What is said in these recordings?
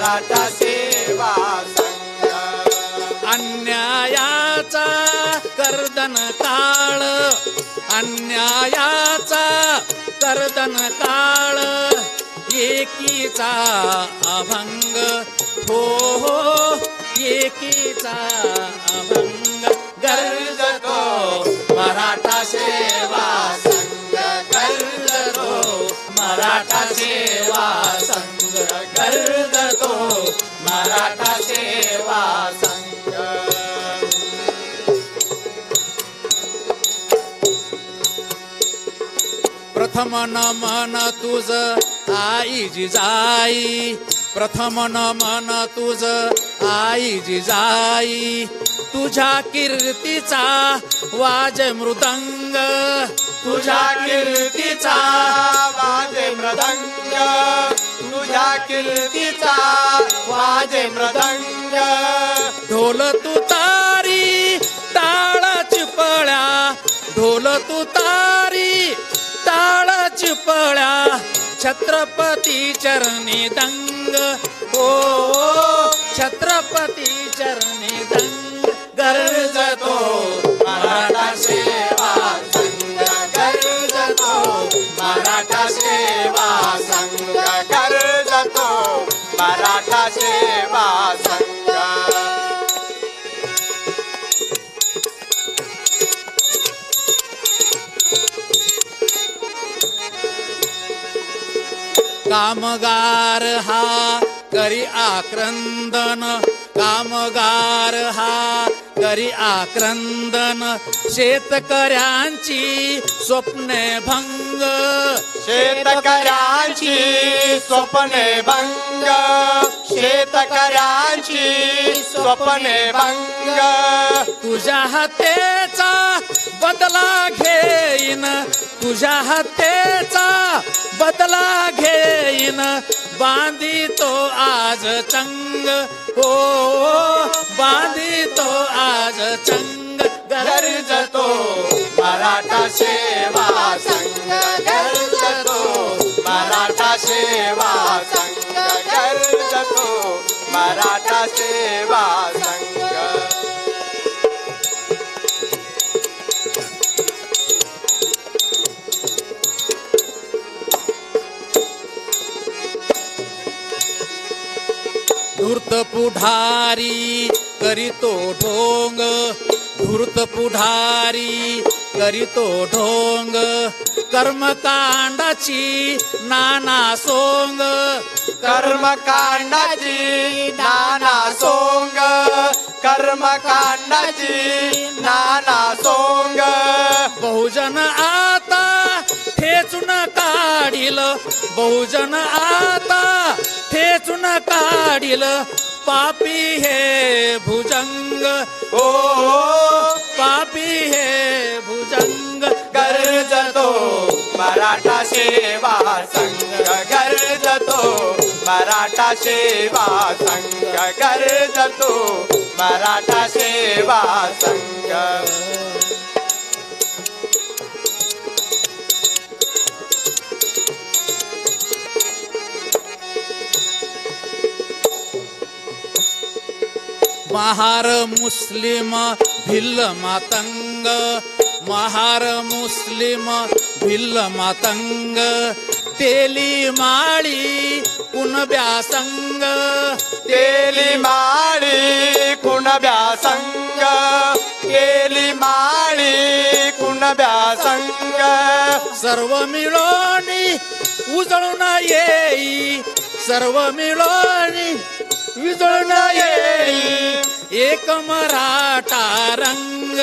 मराठा सेवा अन्यायाचा कर्दन काळ। अन्यायाचा कर्दन काळ। एकीचा अभंग। हो हो एकीचा अभंग। प्रथम नमन तुझ आई जिजाई प्रथम नमन तुझ आई जिजाई तुझ्या कीर्तीचा वाज मृदंग। तुझ्या कीर्तीचा वाजे मृदंग। तुझ्या कीर्तीचा वाजे मृदंग। ढोल तुतारी टाळ चिपळ्या ढोल तुतारी छत्रपती चरणी दंग. ओ छत्रपती चरणी दंग. गरजतो मराठा सेवा संघ. गरजतो मराठा सेवा संघ. कर्जतो मराठा सेवा कामगार हा करी आक्रंदन कामगार हा करी आक्रंदन. शेतकऱ्यांची स्वप्ने भंग शेतकऱ्यांची स्वप्ने भंग शेतकऱ्यांची स्वप्ने भंग. तुझ्या हत्येचा बदला घेईन तुझ्या हत्येचा बदला बांधी बांधितो आज चंग। हो बांधितो आज चंग। गरजतो मराठा सेवा संघ गरजतो मराठा सेवा संघ गरजतो मराठा सेवा धूर्त पुढारी करीतो ढोंग. धूर्त पुढारी करीतो ढोंग. कर्मकांडाची नाना सोंग. कर्मकांडाची नाना सोंग. कर्मकांडाची नाना सोंग. बहुजन आता ठेचून काढील. बहुजन आता ठेचून काढील पापी हे भुजंग. ओ पापी हे भुजंग. गरजतो मराठा सेवा संघ. गरजतो मराठा सेवा संघ. गरजतो मराठा सेवा संघ. महार मुस्लिम भिल्ल मातंग महार मुस्लिम भिल्ल मातंग तेली माळी कुणब्या संग केली माळी कुणब्या संग केली माळी कुणब्या संग सर्व मिळून उजळून येई सर्व मिळून विजळून येई. एक मराठा रंग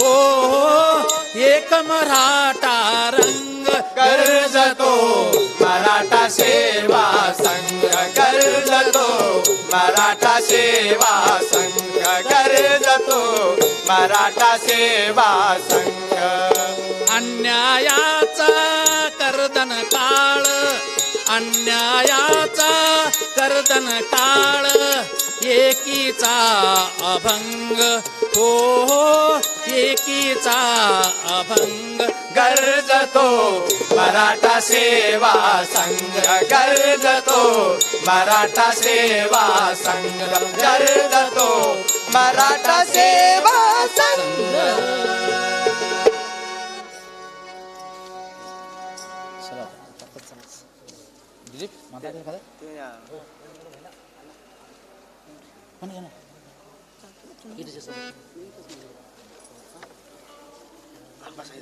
हो, हो एक मराठा रंग. गरजतो मराठा सेवा संघ गरजतो मराठा सेवा संघ गरजतो मराठा सेवा संघ. अन्यायाचा कर्दन काळ अन्यायाचा कर्दन काळ एकीचा अभंग. हो, हो एकीचा अभंग. गर्जतो मराठा सेवा संघ. गर्जतो मराठा सेवा संघ. गर्जतो मराठा सेवा संघ. दिलीप माता Mana yana? Itu sesuatu. Apa saya